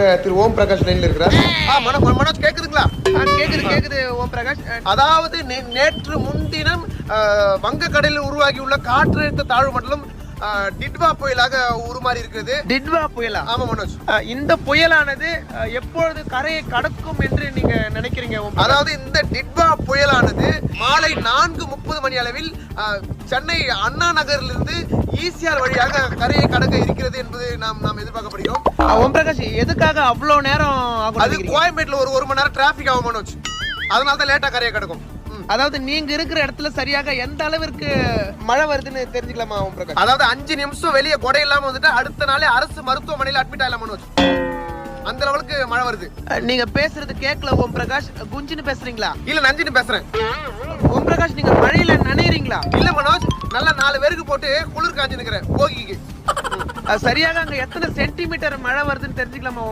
திரு ஓம் பிரகாஷ் லைன்ல இருக்கிறார். ஆ, மனோ- மனோஜ் கேக்குதுங்களா? கேக்குது கேக்குது ஓம் பிரகாஷ். அதாவது நேற்று முன்தினம் வங்கக்கடலில் உருவாகியுள்ள காற்றழுத்த தாழ்வு மண்டலம் டிட்வா புயலாக உருமாறி இருக்கிறது. டிட்வா புயலா? ஆமா மனோஜ். இந்த புயலானது எப்பொழுது கரையை கடக்கும் என்று நீங்க நினைக்கிறீங்க? அதாவது இந்த டிட்வா புயலானது மாலை நான்கு முப்பது மணி அளவில் சென்னை அண்ணா நகரிலிருந்து ஈசிஆர் வழியாக கரையை கடக்க இருக்கிறது என்பது நாம் நாம் எதிர்பார்க்கப்படுகிறோம். ஓம் பிரகாஷ் எதுக்காக அவ்வளவு நேரம் ஆகும் அது? கோயம்பேட்டில் ஒரு ஒரு மணி நேரம் டிராபிக் ஆகும் மனோஜ் அதனால தான் லேட்டா கரையை கடக்கும். அதாவது நீங்க இருக்கிற இடத்துல சரியாக எந்த அளவிற்கு மழை வருதுன்னு தெரிஞ்சுக்கலாமா ஓம் பிரகாஷ்? அதாவது அஞ்சு நிமிஷம் வெளியே கொடை இல்லாம வந்துட்டு அடுத்த நாளே அரசு மருத்துவமனையில் அட்மிட் ஆகலாம் மனோஜ் அந்த லெவலுக்கு மழை வருது. நீங்க பேசுறது கேட்கல ஓம் பிரகாஷ். குஞ்சுன்னு பேசுறீங்களா? இல்ல நஞ்சின்னு பேசுறேன். ஓம் பிரகாஷ் நீங்க மழையில நனையறீங்களா? இல்ல மனோஜ் நல்லா நாலு பேருக்கு போட்டு குளிர் காஞ்சு நிக்கிறேன் போகிக்கு. சரியாக அங்க எத்தனை சென்டிமீட்டர் மழை வருதுன்னு தெரிஞ்சுக்கலாமா